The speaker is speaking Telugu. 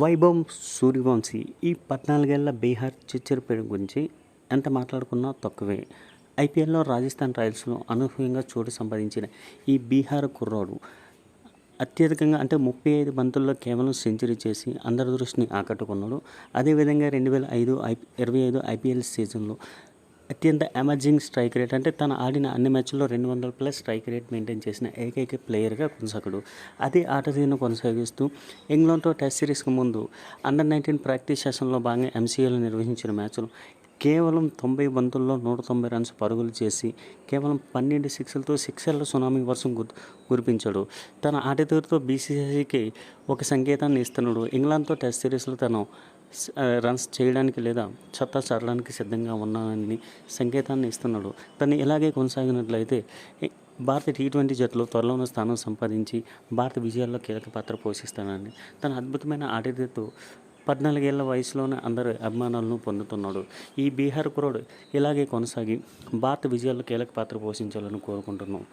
వైభవం సూర్యవంశీ. ఈ పద్నాలుగేళ్ళ బీహార్ చిచ్చరపేట గురించి ఎంత మాట్లాడుకున్నా తక్కువే. ఐపీఎల్లో రాజస్థాన్ రాయల్స్లో అనూహ్యంగా చోటు సంపాదించిన ఈ బీహార్ కుర్రాడు అత్యధికంగా అంటే ముప్పై ఐదు బంతుల్లో కేవలం సెంచరీ చేసి అందరి దృష్టిని ఆకట్టుకున్నాడు. అదేవిధంగా రెండు వేల ఐదు ఐ ఇరవై ఐదు ఐపీఎల్ సీజన్లో అత్యంత ఎమర్జింగ్ స్ట్రైక్ రేట్ అంటే తను ఆడిన అన్ని మ్యాచ్ల్లో రెండు వందల ప్లస్ స్ట్రైక్ రేట్ మెయింటైన్ చేసిన ఏకైక ప్లేయర్గా కొనసాగడు. అదే ఆట తీరును కొనసాగిస్తూ ఇంగ్లాండ్తో టెస్ట్ సిరీస్కు ముందు అండర్ నైన్టీన్ ప్రాక్టీస్ సెషన్లో భాగంగా ఎంసీఏలో నిర్వహించిన మ్యాచ్లో కేవలం తొంభై బంతుల్లో నూట తొంభై రన్స్ పరుగులు చేసి కేవలం పన్నెండు సిక్స్లతో సిక్సర్ల సునామీ వర్షం గుర్ కురిపించాడు. తన ఆటతీరుతో బీసీసీకి ఒక సంకేతాన్ని ఇస్తున్నాడు. ఇంగ్లాండ్తో టెస్ట్ సిరీస్లో తను రన్స్ చేయడానికి లేదా చెత్త చాటడానికి సిద్ధంగా ఉన్నానని సంకేతాన్ని ఇస్తున్నాడు. తను ఇలాగే కొనసాగినట్లయితే భారత టీ ట్వంటీ జట్టులో త్వరలోనే స్థానం సంపాదించి భారత విజయాల్లో కీలక పాత్ర పోషిస్తానని తన అద్భుతమైన ఆటతీరుతో పద్నాలుగేళ్ళ వయసులోనే అందరి అభిమానాలను పొందుతున్నాడు. ఈ బీహార్ కురోడు ఇలాగే కొనసాగి భారత విజయాల్లో కీలక పాత్ర పోషించాలని కోరుకుంటున్నాం.